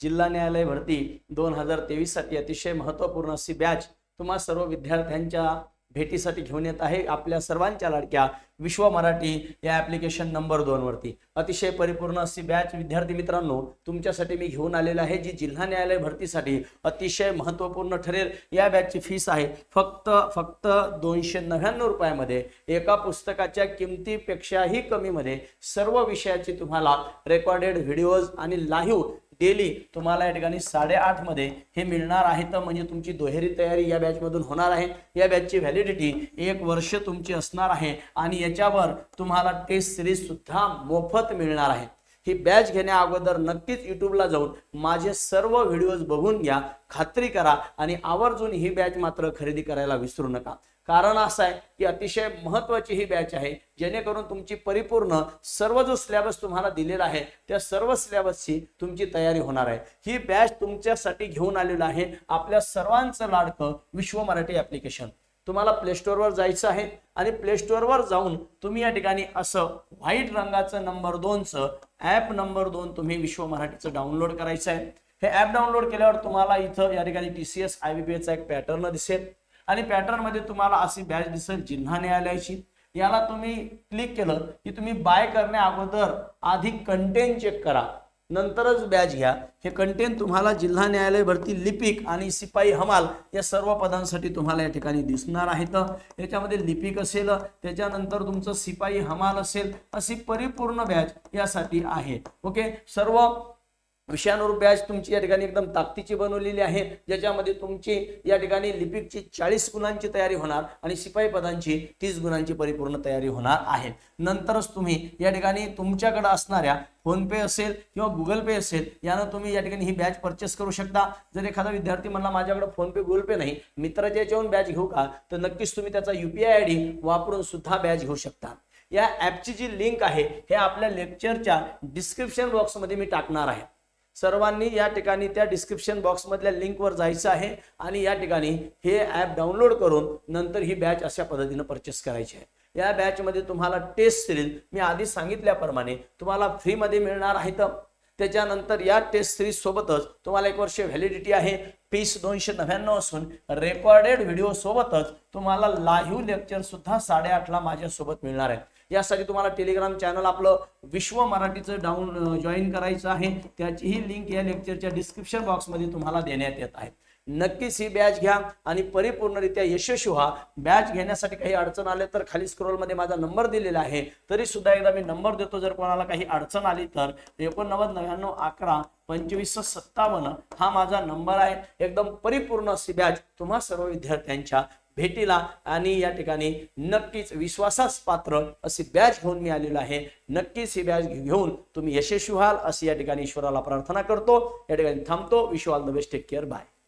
जिल्हा न्यायालय भरती दोन हजार तेवीससाठी अतिशय महत्त्वपूर्ण अशी बॅच तुम्हा सर्व विद्यार्थ्यांच्या भेटीसाठी घेऊन येत आहे. आपल्या सर्वांच्या लाडक्या विश्व मराठी या ऍप्लिकेशन नंबर दोन वरती. अतिशय परिपूर्ण अशी बॅच विद्यार्थी मित्रांनो तुमच्यासाठी मी घेऊन आलेला आहे जी जिल्हा न्यायालय भरतीसाठी अतिशय महत्त्वपूर्ण ठरेल. या बॅचची फीस आहे फक्त फक्त दोनशे नव्याण्णव रुपयामध्ये. एका पुस्तकाच्या किमतीपेक्षाही कमीमध्ये सर्व विषयाची तुम्हाला रेकॉर्डेड व्हिडिओज आणि लाईव्ह डेली तुम्हाला या ठिकाणी साडेआठमध्ये हे मिळणार आहे. तर म्हणजे तुमची दुहेरी तयारी या बॅच मधून होणार आहे. या बॅचची व्हॅलिडिटी एक वर्ष तुमची असणार आहे. आणि याच्यावर तुम्हाला टेस्ट सिरीज सुद्धा मोफत मिळणार आहे. ही बॅच घेण्या अगोदर नक्कीच युट्यूबला जाऊन माझे सर्व व्हिडिओज बघून घ्या खात्री करा आणि आवर्जून ही बॅच मात्र खरेदी करायला विसरू नका. कारण असं आहे की अतिशय महत्वाची ही बॅच आहे जेणेकरून तुमची परिपूर्ण सर्व जो सिलेबस तुम्हाला दिलेला आहे त्या सर्व सिलेबसची तुमची तयारी होणार आहे. ही बॅच तुमच्यासाठी घेऊन आलेलं आहे आपल्या सर्वांचं लाडकं विश्व मराठी ऍप्लिकेशन तुम्हाला प्ले स्टोअरवर जायचं आहे आणि प्ले स्टोअरवर जाऊन तुम्ही या ठिकाणी असं व्हाईट रंगाचं नंबर दोनचं ॲप नंबर दोन तुम्ही विश्व मराठीचं डाउनलोड करायचं आहे. हे ॲप डाउनलोड केल्यावर तुम्हाला इथं या ठिकाणी T C S I B P एचा एक पॅटर्न दिसेल. आणि पॅटर्नमध्ये तुम्हाला अशी बॅच दिसेल जिल्हा न्यायालयाची. याला तुम्ही क्लिक केलं की तुम्ही बाय करण्या अगोदर आधी कंटेंट चेक करा. नंतरच बॅच घ्या. हे कंटेंट तुम्हाला जिल्हा न्यायालय भरती लिपिक आणि सिपाई हमाल या सर्व पदांसाठी तुम्हाला या ठिकाणी दिसणार आहेत. याच्यामध्ये लिपिक असेल त्याच्यानंतर तुमचं सिपाई हमाल असेल अशी परिपूर्ण बॅच यासाठी आहे. ओके? सर्व विषयानुरूप बॅच तुमची या ठिकाणी एकदम ताकदीची बनवलेली आहे. ज्याच्यामध्ये तुमची या ठिकाणी लिपिकची चाळीस गुणांची तयारी होणार आणि शिपाई पदांची तीस गुणांची परिपूर्ण तयारी होणार आहे. नंतरच तुम्ही या ठिकाणी तुमच्याकडे असणाऱ्या फोनपे असेल किंवा गुगल पे असेल यानं तुम्ही या ठिकाणी ही बॅच परचेस करू शकता. जर एखादा विद्यार्थी म्हणला माझ्याकडे फोन पे गुगल पे नाही मित्राच्या याच्यावरून बॅच घेऊ का? तर नक्कीच तुम्ही त्याचा युपीआय आय डी वापरून सुद्धा बॅच घेऊ शकता. या ॲपची जी लिंक आहे हे आपल्या लेक्चरच्या डिस्क्रिप्शन बॉक्समध्ये मी टाकणार आहे. सर्वांनी या ठिकाणी त्या डिस्क्रिप्शन बॉक्समधल्या लिंकवर जायचं आहे आणि या ठिकाणी हे ॲप डाउनलोड करून नंतर ही बॅच अशा पद्धतीनं परचेस करायची आहे. या बॅचमध्ये तुम्हाला टेस्ट सिरीज मी आधी सांगितल्याप्रमाणे तुम्हाला फ्रीमध्ये मिळणार आहेत त्याच्यानंतर या टेस्ट सिरीज सोबतच तुम्हाला एक वर्ष व्हॅलिडिटी आहे. पीस दोनशे नव्याण्णव असून रेकॉर्डेड व्हिडिओ सोबतच तुम्हाला लाईव्ह लेक्चर सुद्धा साडेआठला माझ्यासोबत मिळणार आहे यासाठी तुम्हाला टेलिग्राम चॅनल आपलं विश्व मराठीचं डाऊन जॉईन करायचं आहे. त्याचीही लिंक या लेक्चरच्या डिस्क्रिप्शन बॉक्समध्ये तुम्हाला देण्यात येत आहे. नक्कीच ही बॅच घ्या आणि परिपूर्णरित्या यशस्वी व्हा. बॅच घेण्यासाठी काही अडचण आले तर खाली स्क्रोलमध्ये माझा नंबर दिलेला आहे. तरी सुद्धा एकदा मी नंबर देतो जर कोणाला काही अडचण आली तर. एकोणनव्वद नव्याण्णव अकरा पंचवीस सत्तावन्न हा माझा नंबर आहे. एकदम परिपूर्ण अशी बॅच तुम्हा सर्व विद्यार्थ्यांच्या भेटीला आणि या ठिकाणी नक्कीच विश्वासास पात्र अशी बॅच घेऊन मी आलेलो आहे. नक्कीच ही बॅच घेऊन तुम्ही यशस्वी व्हाल अशी या ठिकाणी ईश्वराला प्रार्थना करतो. या ठिकाणी थांबतो. Vishwa all the best. Take care. Bye.